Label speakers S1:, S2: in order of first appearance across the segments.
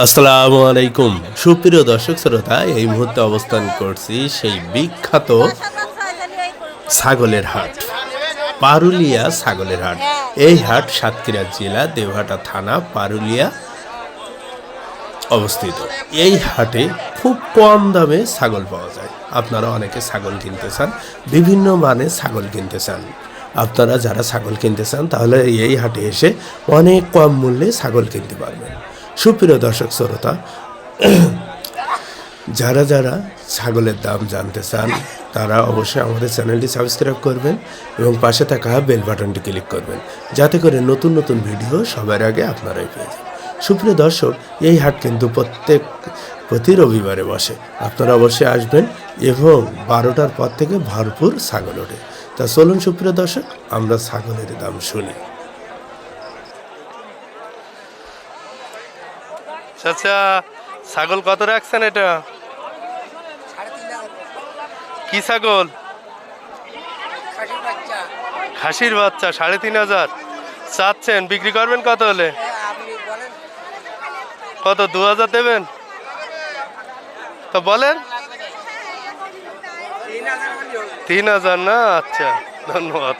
S1: আসসালামু আলাইকুম। সুপ্রিয় দর্শক শ্রোতা, এই মুহূর্তে অবস্থান করছি সেই বিখ্যাত ছাগলের হাট। পারুলিয়া ছাগলের হাট। এই হাট সাতক্ষীরা জেলা, দেওহাটা থানা, পারুলিয়া অবস্থিত। এই হাটে খুব কম দামে ছাগল পাওয়া যায়। আপনারা অনেকে ছাগল কিনতে চান, বিভিন্ন মানে ছাগল কিনতে চান। আপনারা যারা ছাগল কিনতে চান, তাহলে এই হাটে এসে অনেক কম মূল্যে ছাগল কিনতে পারবেন। সুপ্রিয় দর্শক শ্রোতা, যারা যারা ছাগলের দাম জানতে চান, তারা অবশ্যই আমাদের চ্যানেলটি সাবস্ক্রাইব করবেন এবং পাশে থাকা বেল বাটনটি ক্লিক করবেন, যাতে করে নতুন নতুন ভিডিও সবার আগে আপনারাই পেয়ে যান। সুপ্রিয় দর্শক, এই হাট কিন্তু প্রত্যেক, প্রতি রবিবারে বসে। আপনারা অবশ্যই আসবেন এবং বারোটার পর থেকে ভরপুর ছাগল ওঠে। তা চলুন সুপ্রিয় দর্শক, আমরা ছাগলের দাম শুনি।
S2: আচ্ছা ছাগল কত রাখছেন এটা? কি ছাগল? খাসির বাচ্চা, সাড়ে তিন হাজার। চাচ্ছেন, বিক্রি করবেন কত হলে? কত, দু হাজার দেবেন? তো বলেন। তিন হাজার না আচ্ছা ধন্যবাদ।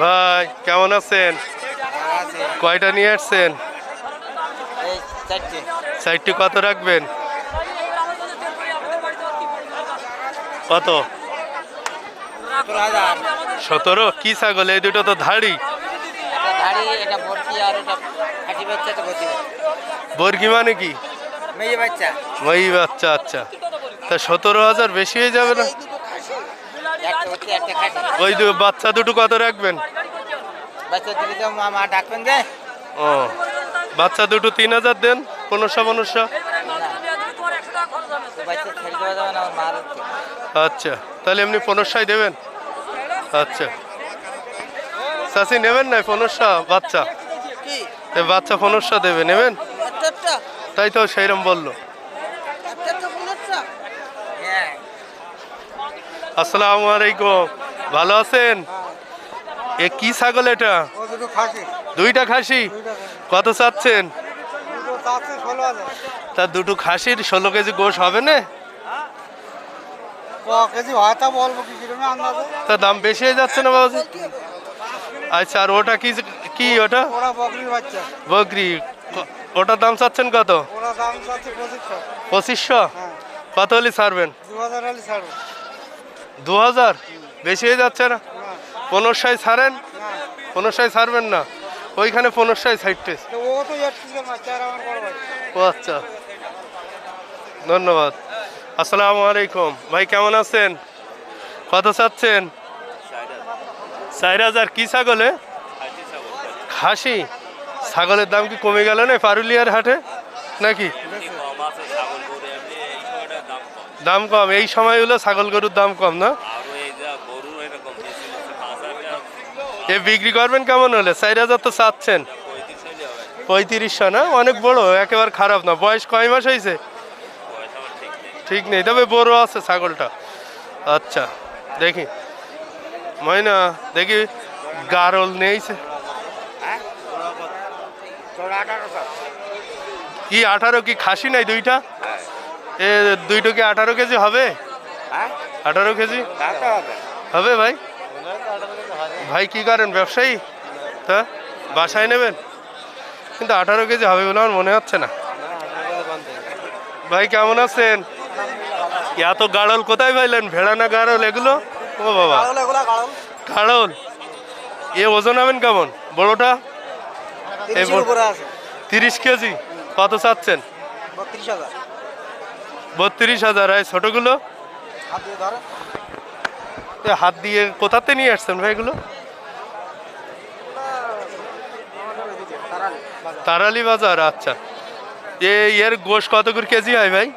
S2: ভাই কেমন আছেন? কয়টা নিয়ে আসছেন? সাইডটি কত রাখবেন? কত? সতেরো? কি ছাগল? এই দুটো তো ধাড়ি। বর্গি মানে কি? ওই বাচ্চা আচ্ছা। তা সতেরো হাজার বেশি হয়ে যাবে না? ওই বাচ্চা দুটো কত রাখবেন?
S3: মামা ডাকবেন যে।
S2: ও। বাচ্চা দুটো তিন হাজার দেন পনেরোশো পনেরোশো। আচ্ছা তাহলে এমনি পনেরোশাই দেবেন? আচ্ছা। চাষি নেবেন না পনেরোশো বাচ্চা? বাচ্চা পনেরোশো দেবে নেবেন?
S3: একটা একটা
S2: তাই তো সেইরকম বলল
S3: একটা একটা পনেরোটা হ্যাঁ
S2: আসসালামু আলাইকুম। ভালো আছেন? এ কি ছাগল এটা? দুইটা খাসি? কত চাচ্ছেন? তা দুটো খাসির ষোলো কেজি গোশ হবে না? তা দাম বেশি হয়ে যাচ্ছে না বাবু আচ্ছা আর ওটা কি কি ওটা? বকরি। ওটার দাম চাচ্ছেন কত?
S3: পঁচিশশো।
S2: কত হলে ছাড়বেন?
S3: দু হাজার
S2: বেশি হয়ে যাচ্ছে না? পনেরোশায় ছাড়েন? পনেরোশায় ছাড়বেন না? ওইখানে পনেরোশায়
S3: ভাই।
S2: ও আচ্ছা। ধন্যবাদ। আসসালামু আলাইকুম। ভাই কেমন আছেন? কত চাচ্ছেন? চার হাজার। কি ছাগলে খাসি। ছাগলের দাম কি কমে গেল না পারুলিয়ার হাটে? নাকি? দাম কম। এই সময় হলো ছাগল গরুর দাম কম না? এ বিক্রি করবেন কেমন হলে? চার হাজার তো চাচ্ছেন। পঁয়ত্রিশশো না? অনেক বড় একেবারে খারাপ না। বয়স কয় মাস হয়েছে? ঠিক নেই। তবে বড় আছে ছাগলটা। আচ্ছা দেখি। ময়না দেখি। গারল নেইছে। কি আঠারো কি খাসি নাই দুইটা? এ দুইটো কি আঠারো কেজি হবে? আঠারো কেজি? হবে। ভাই? ভাই কি করেন ব্যবসায়ী? তা? বাসায় নেবেন? কিন্তু আঠারো কেজি হবে বলে আমার মনে হচ্ছে না। ভাই কেমন আছেন? এত গাড়ল কোথায় পাইলেন ভেড়া না গাড়ল? এগুলো? ও বাবা। গাড়ল এ ওজন হবেন কেমন? বড়টা? তিরিশ কেজি। কত চাচ্ছেন?
S3: বত্রিশ হাজার।
S2: আর ছোটগুলো?
S3: হাত দিয়ে
S2: কোথাতে নিয়ে আসছেন ভাই এগুলো? তারালি বাজার আচ্ছা। এ এর গোশ কত করে কেজি হয় ভাই?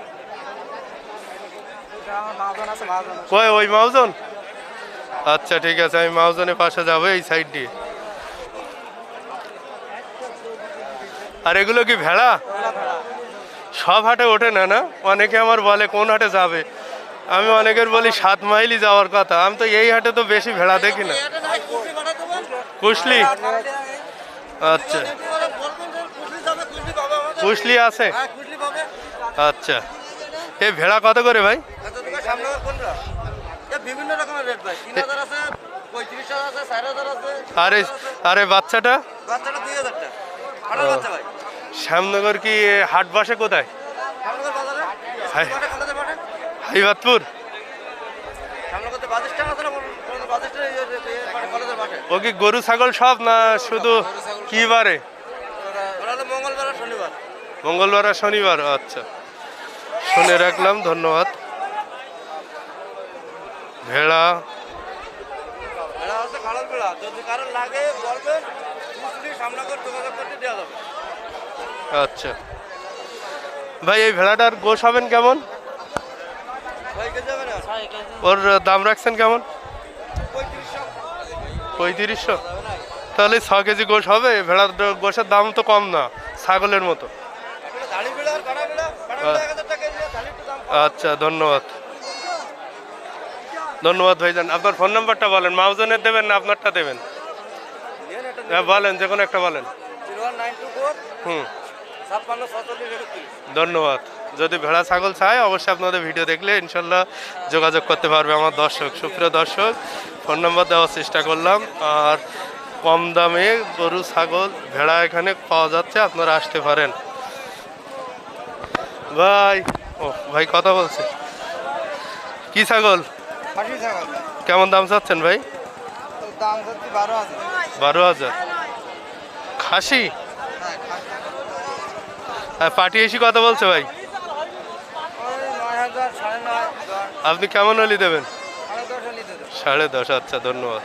S2: কয় ওই মাউজন? আচ্ছা ঠিক আছে আমি মাউজনের পাশে যাব এই সাইড দিয়ে। আর এগুলো কি ভেড়া। সব হাটে ওঠে না না? অনেকে আমার বলে কোন হাটে যাবে? আমি অনেকের বলি সাত মাইলই যাওয়ার কথা। আমি তো এই হাটে তো বেশি ভেড়া দেখি না। কুশলি? আচ্ছা। কুশলি আছে? আচ্ছা। এ ভেড়া কত করে ভাই?
S3: বিভিন্ন রকমের রেট
S2: আরে আরে বাচ্চাটা?
S3: বাচ্চাটা দুই হাজার টাকা। আঠারো বাচ্চা ভাই।
S2: শ্যামনগর কি হাট বসে কোথায়?
S3: সামনগর বাজারে?
S2: হাই।
S3: বাটে কলেজে বাটে
S2: হাইবাদপুর।
S3: সামনগর বাস স্ট্যান্ড আছে না? কোন বাস স্ট্যান্ড কলেজের বাটে
S2: ও কি গরু ছাগল সব না শুধু কি বারে?
S3: মঙ্গলবার আর শনিবার।
S2: আচ্ছা। শুনে রাখলাম ধন্যবাদ। ভেড়া।
S3: কারোর লাগে বলবেন যোগাযোগ করতে দেওয়া যাবে।
S2: আচ্ছা। ভাই এই ভেড়াটার গোশ হবেন কেমন? ওর দাম রাখছেন কেমন?
S3: পঁয়ত্রিশশো।
S2: তাহলে ছ কেজি গোশ হবে ভেড়ার গোশের দাম তো কম না ছাগলের মতো। আচ্ছা ধন্যবাদ। ধন্যবাদ ভাইজান। আপনার ফোন নাম্বারটা বলেন মাউজনের দেবেন না আপনারটা দেবেন? হ্যাঁ বলেন যে কোনো একটা বলেন। হুম। ধন্যবাদ। যদি ভেড়া ছাগল চায় অবশ্যই আপনাদের ভিডিও দেখলে ইনশাল্লাহ যোগাযোগ করতে পারবে আমার দর্শক। সুপ্রিয় দর্শক ফোন নাম্বার দেওয়ার চেষ্টা করলাম। আর কম দামে গরু ছাগল ভেড়া এখানে পাওয়া যাচ্ছে আপনারা আসতে পারেন। ভাই ও ভাই কথা বলছে। কি ছাগল? কেমন দাম চাচ্ছেন ভাই?
S3: বারো হাজার।
S2: খাসি? আর পাটি এসি কথা বলছে ভাই? আপনি কেমন হলি দেবেন?
S3: সাড়ে দশ
S2: আচ্ছা ধন্যবাদ।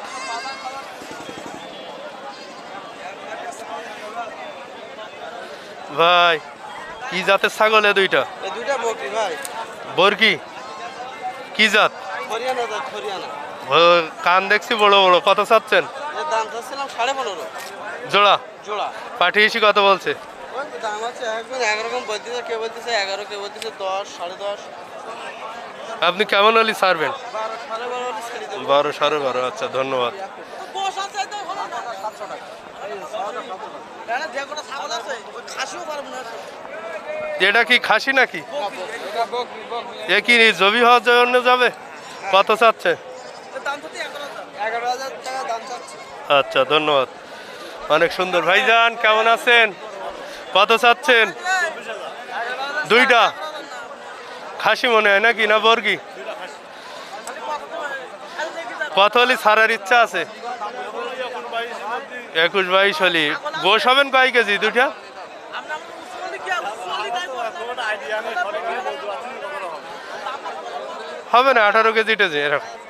S2: ভাই কি জাতের ছাগল এ দুইটা? বরকি কি? জাত? কান দেখছি বড় বড়। কত চাচ্ছেন? জোড়া?
S3: জোড়া।
S2: পাঠিয়েছি কত বলছে।
S3: দাম বলতেছে কেউ বলতেছে এগারো কেউ বলতেছে দশ সাড়ে দশ।
S2: আপনি কেমন হলি ছাড়বেন?
S3: বারো সাড়ে বারো
S2: আচ্ছা ধন্যবাদ।
S3: সাতশো টাকা। যে কোনো ছাগল আছে ওই খাসিও পারব না।
S2: এটা কি খাসি নাকি? এ কি জবি হওয়ার জন্য যাবে? কত
S3: চাচ্ছে।
S2: আচ্ছা ধন্যবাদ। অনেক সুন্দর। ভাইজান কেমন আছেন? কত চাচ্ছেন? দুইটা। খাসি মনে হয় নাকি না বর্গি? কত হলি ছাড়ার ইচ্ছা আছে? একুশ বাইশ হলি। গোস হবেন কয় কেজি? দুইটা? হবে না, আঠারো কেজি টেজি, এরকম।